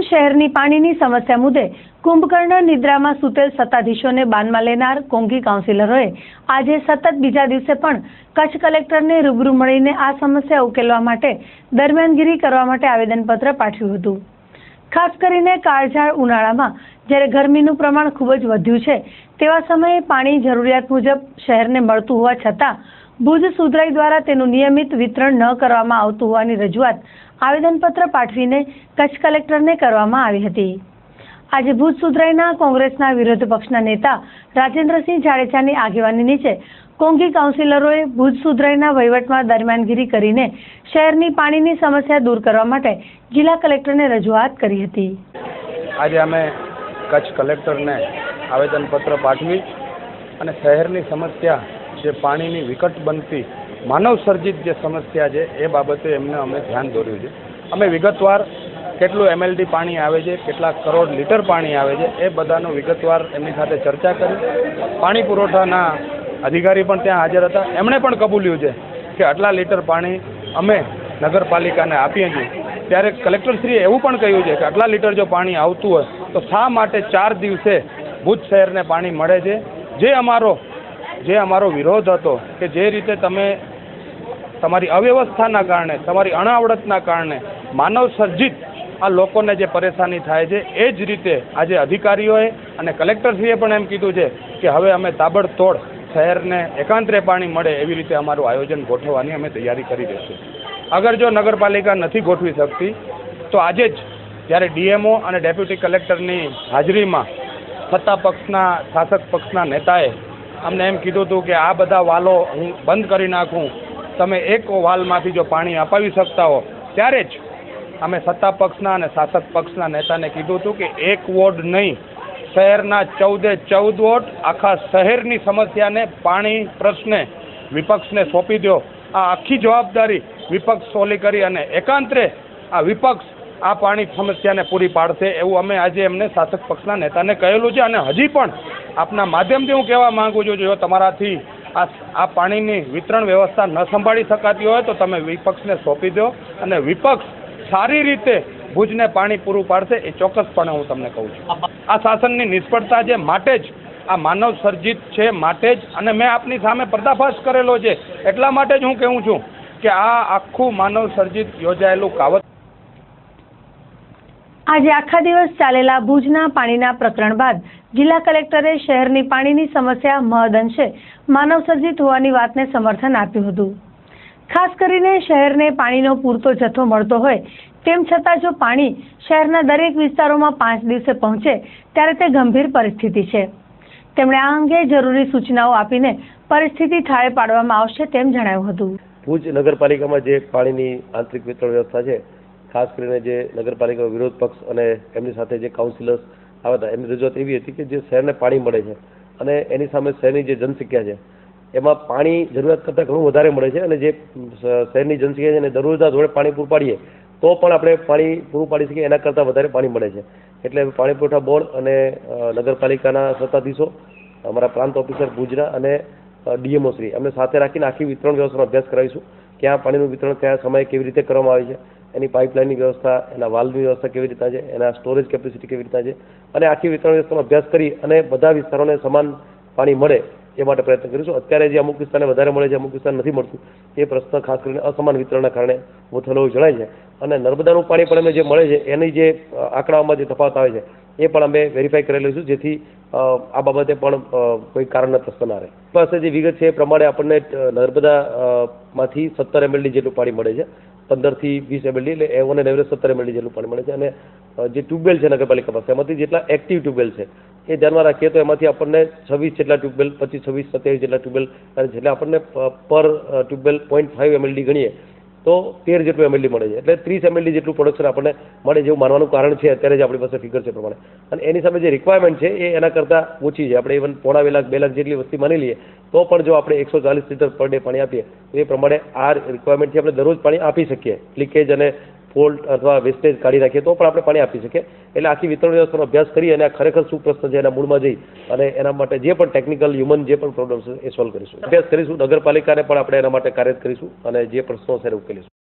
દરમિયાન શહેરની પાણીની સમસ્યા મુદ્દે કુંભકર્ણ નિદ્રામાં સૂતેલ સત્તાધીશોને બાનમાં લેનાર કોંગી કાઉન્સિલરોએ આજે સતત બીજા દિવસે પણ કચ્છ કલેક્ટરને રૂબરૂ મળીને આ સમસ્યા ઉકેલવા માટે દરમિયાનગીરી કરવા માટે આવેદનપત્ર પાઠવ્યું હતું. ખાસ કરીને કાળઝાળ ઉનાળામાં જ્યારે ગરમીનું પ્રમાણ ખૂબ જ વધ્યું છે, તેવા સમયે પાણી જરૂરિયાત મુજબ શહેરને મળતું હોવા છતાં ભુજ સુધરાઈ દ્વારા તેનું નિયમિત વિતરણ ન કરવામાં આવતું હોવાની રજૂઆત આવેદનપત્ર પાઠવીને કચ્છ કલેક્ટરને કરવામાં આવી હતી. આજે ભુજ સુધરાઈના કોંગ્રેસના વિરોધ પક્ષના નેતા રાજેન્દ્રસિંહ જાડેજાની આગેવાની નીચે કોંગી કાઉન્સિલરોએ ભુજ સુધરાઈના વહીવટમાં દરમિયાનગીરી કરીને શહેરની પાણીની સમસ્યા દૂર કરવા માટે જિલ્લા કલેક્ટરને રજૂઆત કરી હતી. આજે અમે કચ્છ કલેક્ટરને આવેદનપત્ર પાઠવી અને શહેરની સમસ્યા જે પાણીની વિકટ બનતી માનવ સર્જિત જે સમસ્યા છે, એ બાબતે એમને અમે ધ્યાન દોર્યું છે. અમે વિગતવાર કેટલું એમએલડી પાણી આવે છે, કેટલા કરોડ લીટર પાણી આવે છે, એ બધાનો વિગતવાર એમની સાથે ચર્ચા કરી. પાણી પુરવઠાના અધિકારી પણ ત્યાં હાજર હતા. એમણે પણ કબૂલ્યું છે કે આટલા લીટર પાણી અમે નગરપાલિકાને આપીએ છીએ. ત્યારે કલેક્ટરશ્રીએ એવું પણ કહ્યું છે કે આટલા લીટર જો પાણી આવતું હોય, તો શા માટે ચાર દિવસે ભુજ શહેરને પાણી મળે છે? જે અમારો જે અમારો વિરોધ હતો કે જે રીતે તમે તમારી અવ્યવસ્થાના કારણે, તમારી અણાવડતના કારણે માનવ સર્જિત આ લોકોને જે પરેશાની થાય છે, એ જ રીતે આજે અધિકારીઓએ અને કલેક્ટરશ્રીએ પણ એમ કીધું છે કે હવે અમે તાબડતોડ શહેરને એકાંતરે પાણી મળે એવી રીતે અમારું આયોજન ગોઠવવાની અમે તૈયારી કરી દઈશું અગર જો નગરપાલિકા નથી ગોઠવી શકતી, તો આજે જ જ્યારે ડીએમઓ અને ડેપ્યુટી કલેક્ટરની હાજરીમાં સત્તા પક્ષના, શાસક પક્ષના નેતાએ અમને એમ કીધું હતું કે આ બધા વાલો હું બંધ કરી નાખું. તમે એક વાલમાંથી જો પાણી અપાવી શકતા હો, ત્યારે જ અમે સત્તા પક્ષના અને શાસક પક્ષના નેતાને કીધું હતું કે એક વોર્ડ નહીં, શહેરના ચૌદે ચૌદ વોર્ડ આખા શહેરની સમસ્યાને પાણી પ્રશ્ને વિપક્ષને સોંપી દો આ આખી જવાબદારી વિપક્ષ સોલી કરી અને એકાંતરે આ વિપક્ષ આ પાણી સમસ્યાને પૂરી પાડશે એવું અમે આજે એમને શાસક પક્ષના નેતાને કહેલું છે અને હજી પણ આપના માધ્યમથી હું કહેવા માગું છું, જો તમારાથી આ આ પાણીની વિતરણ વ્યવસ્થા ન સંભાળી શકાતી હોય, તો તમે વિપક્ષને સોંપી દો અને વિપક્ષ સારી રીતે ભુજને પાણી પૂરું પાડશે એ ચોક્કસપણે હું તમને કહું છું. આ શાસનની નિષ્ફળતા છે માટે જ, આ માનવ સર્જિત છે માટે જ, અને મેં આપની સામે પર્દાફાશ કરેલો છે, એટલા માટે જ હું કહું છું કે આ આખું માનવ સર્જિત યોજાયેલું કાવત આજે આખા દિવસ ચાલેલા ભુજના પાણીના પ્રકરણ બાદ જિલ્લા કલેક્ટરે શહેરની પાણીની સમસ્યા મહદઅંશે માનવસર્જિત હોવાની વાતને સમર્થન આપ્યું હતું. ખાસ કરીને શહેરને પાણીનો પૂરતો જથ્થો મળતો હોય તેમ છતાં જો પાણી શહેરના દરેક વિસ્તારોમાં પાંચ દિવસે પહોંચે ત્યારે તે ગંભીર પરિસ્થિતિ છે. તેમણે આ અંગે જરૂરી સૂચનાઓ આપીને પરિસ્થિતિ થાળે પાડવામાં આવશે તેમ જણાવ્યું હતું. ભુજ નગરપાલિકામાં જે પાણીની આંતરિક વિતરણ વ્યવસ્થા છે ખાસ કરીને જે નગરપાલિકા વિરોધ પક્ષ અને એમની સાથે જે કાઉન્સિલર્સ આવ્યા હતા, એમની રજૂઆત એવી હતી કે જે શહેરને પાણી મળે છે અને એની સામે શહેરની જે જનસંખ્યા છે, એમાં પાણી જરૂરિયાત કરતાં ઘણું વધારે મળે છે અને જે શહેરની જનસંખ્યા છે એને દરરોજના જોડે પાણી પૂરું પાડીએ, તો પણ આપણે પાણી પૂરું પાડી શકીએ, એના કરતાં વધારે પાણી મળે છે. એટલે પાણી પુરવઠા બોર્ડ અને નગરપાલિકાના સત્તાધીશો, અમારા પ્રાંત ઓફિસર ભુજના અને ડીએમઓ શ્રી અમે સાથે રાખીને આખી વિતરણ વ્યવસ્થાનો અભ્યાસ કરાવીશું, ક્યાં પાણીનું વિતરણ, કયા સમયે કેવી રીતે કરવામાં આવે છે એની પાઇપલાઇનની વ્યવસ્થા, એના વાલ્વની વ્યવસ્થા કેવી રીતના છે, એના સ્ટોરેજ કેપેસિટી કેવી રીતના છે, અને આખી વિતરણ વ્યવસ્થાનો અભ્યાસ કરી અને બધા વિસ્તારોને સમાન પાણી મળે એ માટે પ્રયત્ન કરીશું. અત્યારે જે અમુક વિસ્તારને વધારે મળે છે, અમુક વિસ્તાર નથી મળતું, એ પ્રશ્ન ખાસ કરીને અસમાન વિતરણના કારણે થયેલો જણાય છે. અને નર્મદાનું પાણી પણ અમે જે મળે છે, એની જે આંકડાઓમાં જે તફાવત આવે છે, એ પણ અમે વેરીફાઈ કરી લઈશું, જેથી આ બાબતે પણ કોઈ કારણ પ્રશ્ન ના રહે પાસે જે વિગત છે એ પ્રમાણે આપણને નર્મદામાંથી સત્તર એમએલડી જેટલું પાણી મળે છે. પંદરથી વીસ એમએલડી એટલે એવન એન્ડ એવરેજ સત્તર એમએલડી જેટલું પાણી મળે છે. અને જે ટ્યુબવેલ છે નગરપાલિકા પાસે, એમાંથી જેટલા એક્ટિવ ટ્યુબવેલ છે, એ ધ્યાનમાં રાખીએ તો એમાંથી આપણને છવ્વીસ જેટલા ટ્યુબવેલ પચીસ, છવ્વીસ, સત્યાવીસ જેટલા ટ્યુબવેલ જેટલા આપણને પર ટ્યુબવેલ પોઈન્ટ ફાઇવ એમએલડી ગણીએ તો તેર જેટલું એમએલડી મળે છે. એટલે ત્રીસ એમએલડી જેટલું પ્રોડક્શન આપણને મળે જેવું માનવાનું કારણ છે. અત્યારે જે આપણી પાસે ફિગર છે પ્રમાણે. અને એની સામે જે રિક્વાયરમેન્ટ છે એ એના કરતાં ઓછી છે. આપણે ઇવન પોણા બે લાખ બે લાખ જેટલી વસ્તી માની લઈએ, તો પણ જો આપણે એકસો ચાલીસ લીટર પર ડે પાણી આપીએ, તો એ પ્રમાણે આ રિક્વાયરમેન્ટથી આપણે દરરોજ પાણી આપી શકીએ. લીકેજ અને ફોલ્ટ અથવા વેસ્ટેજ કાઢી નાખીએ તો પણ આપણે પાણી આપી શકીએ. એટલે આખી વિતરણ વ્યવસ્થાનો અભ્યાસ કરી અને ખરેખર શું પ્રશ્ન છે એના મૂળમાં જઈ અને એના માટે જે પણ ટેકનિકલ હ્યુમન જે પણ પ્રોબ્લેમ છે એ સોલ્વ કરીશું. અભ્યાસ કરીશું, નગરપાલિકાને પણ આપણે એના માટે કાર્ય કરીશું અને જે પ્રશ્નો છે એને ઉકેલીશું.